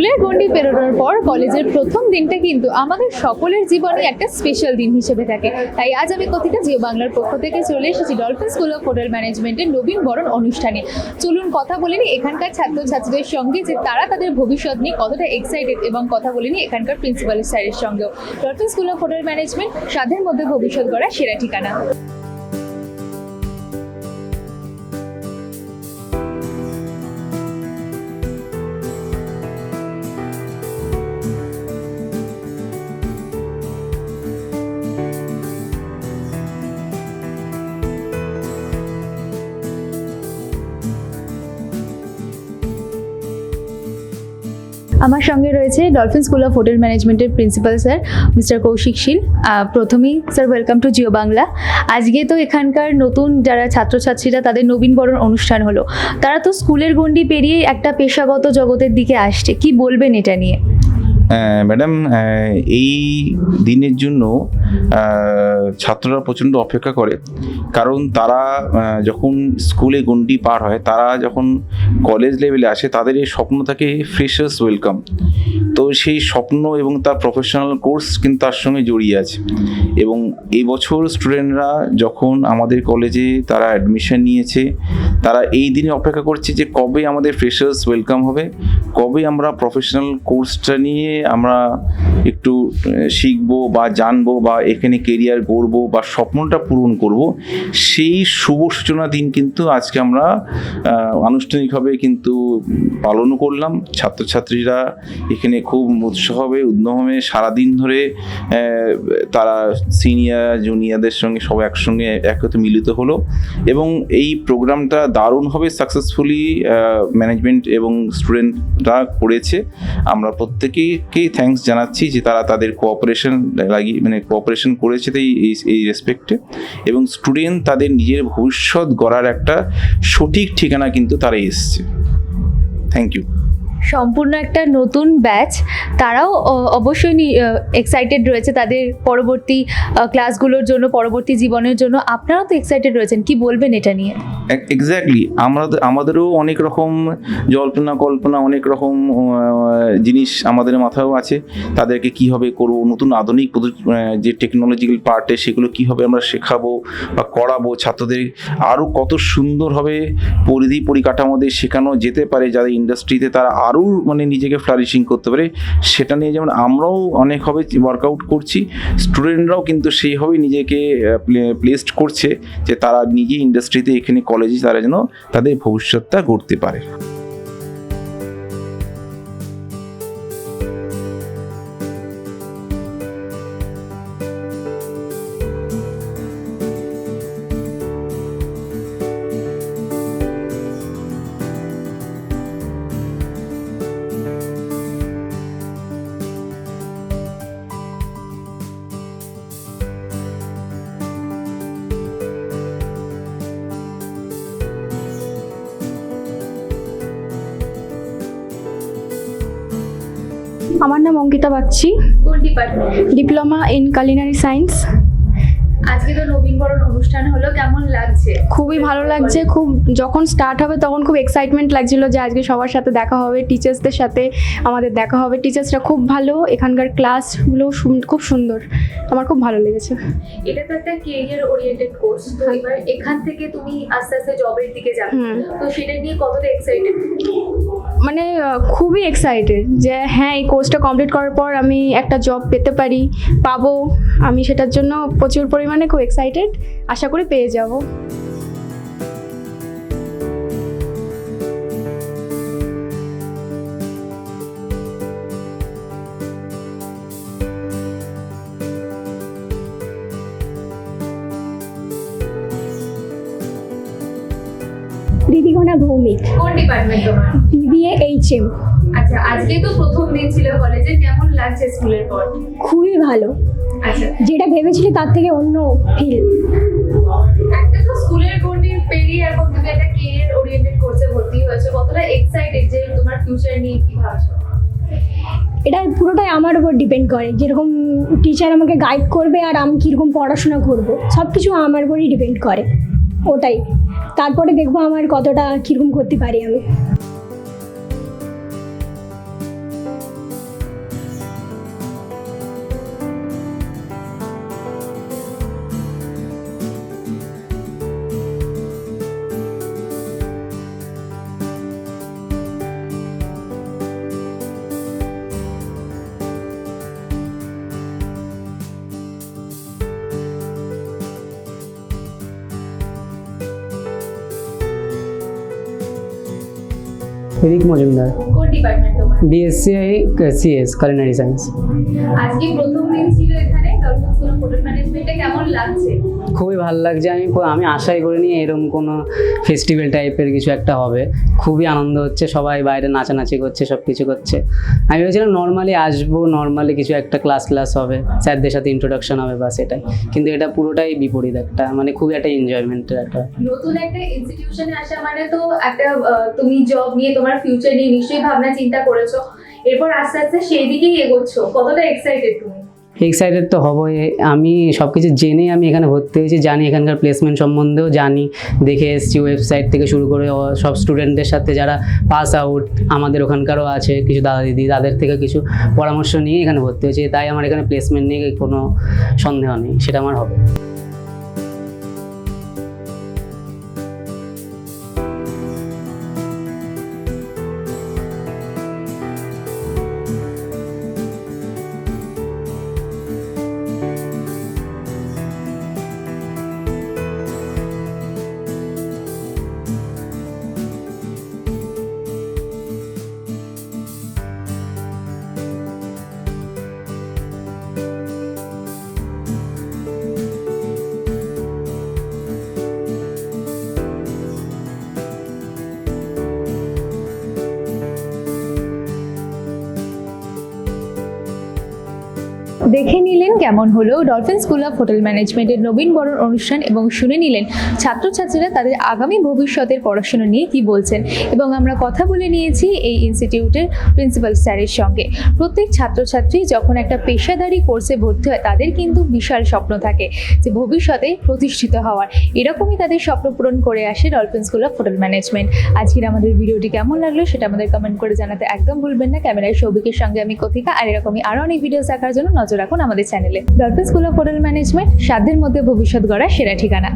স্কুলের গণ্ডি পেরোনোর পর কলেজের প্রথম দিনটা কিন্তু আমাদের সকলের জীবনে একটা স্পেশাল দিন হিসেবে থাকে। তাই আজ আমি কথিকা জিও বাংলার পক্ষ থেকে চলে এসেছি ডলফিন স্কুল অফ হোটেল ম্যানেজমেন্টের নবীন বরণ অনুষ্ঠানে। চলুন কথা বলিনি এখানকার ছাত্রছাত্রীদের সঙ্গে যে তারা তাদের ভবিষ্যৎ নিয়ে কতটা এক্সাইটেড এবং কথা বলিনি এখানকার প্রিন্সিপাল স্যারের সঙ্গেও। Dolphin school of hotel management সাধ্যের মধ্যে ভবিষ্যৎ গড়া সেরা ঠিকানা। আমার সঙ্গে রয়েছে ডলফিন স্কুল অফ হোটেল ম্যানেজমেন্টের principal sir mister Koushik Sheel. প্রথমেই sir welcome to Jio Bangla আজকে তো এখানকার নতুন যারা ছাত্রছাত্রীরা, তাদের নবীনবরণ অনুষ্ঠান হলো। তারা তো স্কুলের গণ্ডি পেরিয়ে একটা পেশাগত জগতের দিকে আসছে। কি বলবেন এটা নিয়ে? ম্যাডাম এই দিনের জন্য ছাত্ররা প্রচণ্ড অপেক্ষা করে। কারণ তারা যখন স্কুলে গন্ডি পার হয়, তারা যখন কলেজ লেভেলে আসে, তাদের এই স্বপ্ন থাকে ফ্রেশার্স ওয়েলকাম তো সেই স্বপ্ন এবং তার প্রফেশনাল কোর্স কিন্তু তার সঙ্গে জড়িয়ে আছে। এবং এই বছর স্টুডেন্টরা যখন আমাদের কলেজে তারা অ্যাডমিশন নিয়েছে, তারা এই দিনে অপেক্ষা করছে যে কবে আমাদের ফ্রেশার্স ওয়েলকাম হবে, কবে আমরা প্রফেশনাল কোর্সটা নিয়ে আমরা একটু শিখব বা জানব বা এখানে কেরিয়ার গড়বো বা স্বপ্নটা পূরণ করব, সেই শুভ সূচনা দিন কিন্তু আজকে আমরা আনুষ্ঠানিকভাবে কিন্তু পালনও করলাম। ছাত্রছাত্রীরা এখানে খুব উৎসাহবে উদ্যমে সারাদিন ধরে তারা সিনিয়র জুনিয়রদের সঙ্গে সবাই একসঙ্গে একত্রে মিলিত হলো এবং এই প্রোগ্রামটা দারুণভাবে সাকসেসফুলি ম্যানেজমেন্ট এবং স্টুডেন্টরা করেছে। আমরা প্রত্যেকেই থ্যাঙ্কস জানাচ্ছি যে তারা তাদের কোঅপারেশন লাগিয়ে মানে কোঅপারেশন করেছে এই এই রেসপেক্টে এবং স্টুডেন্ট তাদের নিজের ভবিষ্যৎ গড়ার একটা সঠিক ঠিকানা কিন্তু তারা এসছে। থ্যাংক ইউ সম্পূর্ণ একটা নতুন ব্যাচ তারাও অবশ্যই এক্সাইটেড রয়েছে তাদের পরবর্তী ক্লাসগুলোর জন্য, পরবর্তী জীবনের জন্য। আপনারাও তো এক্সাইটেড রয়েছেন, কি বলবেন এটা নিয়ে? এক্স্যাক্টলি আমরা আমাদেরও অনেক রকম জল্পনা, কল্পনা, অনেক রকম জিনিস আমাদের মাথায়ও আছে। তাদেরকে কীভাবে করব, নতুন আধুনিক যে টেকনোলজিক্যাল পার্টে সেগুলো কীভাবে আমরা শেখাবো বা করাবো। ছাত্রদের আরও কত সুন্দরভাবে পরিধি পরিকাঠামো দিয়ে শেখানো যেতে পারে, যাদের ইন্ডাস্ট্রিতে তারা আরও মানে নিজেকে ফ্লারিশিং করতে পারে, সেটা নিয়ে যেমন আমরাও অনেকভাবে ওয়ার্কআউট করছি স্টুডেন্টরাও কিন্তু সেইভাবেই নিজেকে প্লেসড করছে যে তারা নিজে ইন্ডাস্ট্রিতে এখানে কলেজে তারা যেন তাদের ভবিষ্যৎটা গড়তে পারে। আমার নাম Ankita Bagchi. Diploma in culinary science আজকে তো নবীনবরণ অনুষ্ঠান হলো কেমন লাগছে? খুবই ভালো লাগছে খুব যখন স্টার্ট হবে তখন খুব এক্সাইটমেন্ট লাগছিল যে আজকে সবার সাথে দেখা হবে টিচার্সদের সাথে আমাদের দেখা হবে। টিচার্সরা খুব ভালো এখানকার ক্লাসগুলো খুব সুন্দর। আমার খুব ভালো লেগেছে। এটা তো একটা কেরিয়ার ওরিয়েন্টেড কোর্স তো এবার এখান থেকে তুমি আস্তে আস্তে জবের দিকে যাবে। তো সেটা নিয়ে কতটা এক্সাইটেড মানে খুবই এক্সাইটেড যে হ্যাঁ এই কোর্সটা কমপ্লিট করার পর আমি একটা জব পেতে পারি পাবো। আমি সেটার জন্য প্রচুর পরিমাণে খুব এক্সাইটেড আশা করি পেয়ে যাব। ঋতিকণা ভৌমিক। কোন ডিপার্টমেন্ট তোমার? বিবিএ এইচ এম আচ্ছা আজকে তো প্রথম দিন ছিল কলেজে কেমন লাগছে স্কুলের পর? খুবই ভালো। আচ্ছা। যেটা ভেবেছিলি তার থেকে অন্য ফিল একটা তো স্কুলের পেরিয়ে এখন তুমি একটা কেরিয়ার ওরিয়েন্টেড কোর্সে ভর্তি হয়েছো। কতটা এক্সাইটেড যে তোমার ফিউচার নিয়ে কি ভাবছ? এটা পুরোটাই আমার উপর ডিপেন্ড করে। যেরকম টিচার আমাকে গাইড করবে আর আমি কীরকম পড়াশোনা করব সব কিছু আমার উপরই ডিপেন্ড করে। ওটাই। তারপরে দেখব আমার কতটা কীরকম করতে পারি আমি। রিক মজুমদার। কোন ডিপার্টমেন্ট তোমার? বিএসসি সিএস কালিনারি সায়েন্স আজকে প্রথম দিন ছিল এখানে ডলফিন স্কুল হোটেল ম্যানেজমেন্টে কেমন লাগছে? খুবই ভালো লাগছে। আমি আমি আশাই করিনি এরকম কোনো ফেস্টিভ্যাল টাইপের কিছু একটা হবে। খুবই আনন্দ হচ্ছে সবাই বাইরে নাচানাচি করছে সব কিছু করছে। আমি ভেবেছিলাম নর্মালি আসব নর্মালি কিছু একটা ক্লাস ক্লাস হবে স্যারদের সাথে ইন্ট্রোডাকশন হবে বা সেটাই কিন্তু এটা পুরোটাই বিপরীত একটা মানে খুবই একটা এনজয়মেন্টের একটা। নতুন একটা ইনস্টিটিউশনে আসা মানে তো একটা তুমি জব নিয়ে তোমার ফিউচার নিয়ে নিশ্চয়ই ভাবনা, চিন্তা করেছ। এরপর আস্তে আস্তে সেই দিকেই এগোচ্ছ। কতটা এক্সাইটেড তুমি? এক্সাইটেড তো হবই। আমি সব কিছু জেনে আমি এখানে ভর্তি হয়েছি, জানি এখানকার প্লেসমেন্ট সম্বন্ধেও, জানি। দেখে এসেছি ওয়েবসাইট থেকে শুরু করে সব স্টুডেন্টদের সাথে যারা পাস আউট আমাদের ওখানকারও আছে, কিছু দাদা দিদি, তাদের থেকে কিছু পরামর্শ নিয়ে এখানে ভর্তি হয়েছি। তাই আমার এখানে প্লেসমেন্ট নিয়ে কোনো সন্দেহ নেই, সেটা আমার হবে। দেখে নিলেন কেমন হলো ডলফিন স্কুল অফ হোটেল ম্যানেজমেন্টের নবীন বরণ অনুষ্ঠান এবং শুনে নিলেন ছাত্রছাত্রীরা তাদের আগামী ভবিষ্যতের পড়াশোনা নিয়ে কি বলছেন। এবং আমরা কথা বলে নিয়েছি এই ইনস্টিটিউটের প্রিন্সিপাল স্যারের সঙ্গে। প্রত্যেক ছাত্রছাত্রী যখন একটা পেশাদারি কোর্সে ভর্তি হয়, তাদের কিন্তু বিশাল স্বপ্ন থাকে যে ভবিষ্যতে প্রতিষ্ঠিত হওয়ার। এরকমই তাদের স্বপ্ন পূরণ করে আসে Dolphin school of hotel management আজকের আমাদের ভিডিওটি কেমন লাগল সেটা আমাদের কমেন্ট করে জানাতে একদম ভুলবেন না। ক্যামেরায় সৌভিকের সঙ্গে আমি কথিকা। আর এরকমই আরও অনেক ভিডিও দেখার জন্য নজর আমাদের চ্যানেলে। Dolphin school of hotel management সাধ্যের মধ্যে ভবিষ্যৎ গড়া সেরা ঠিকানা।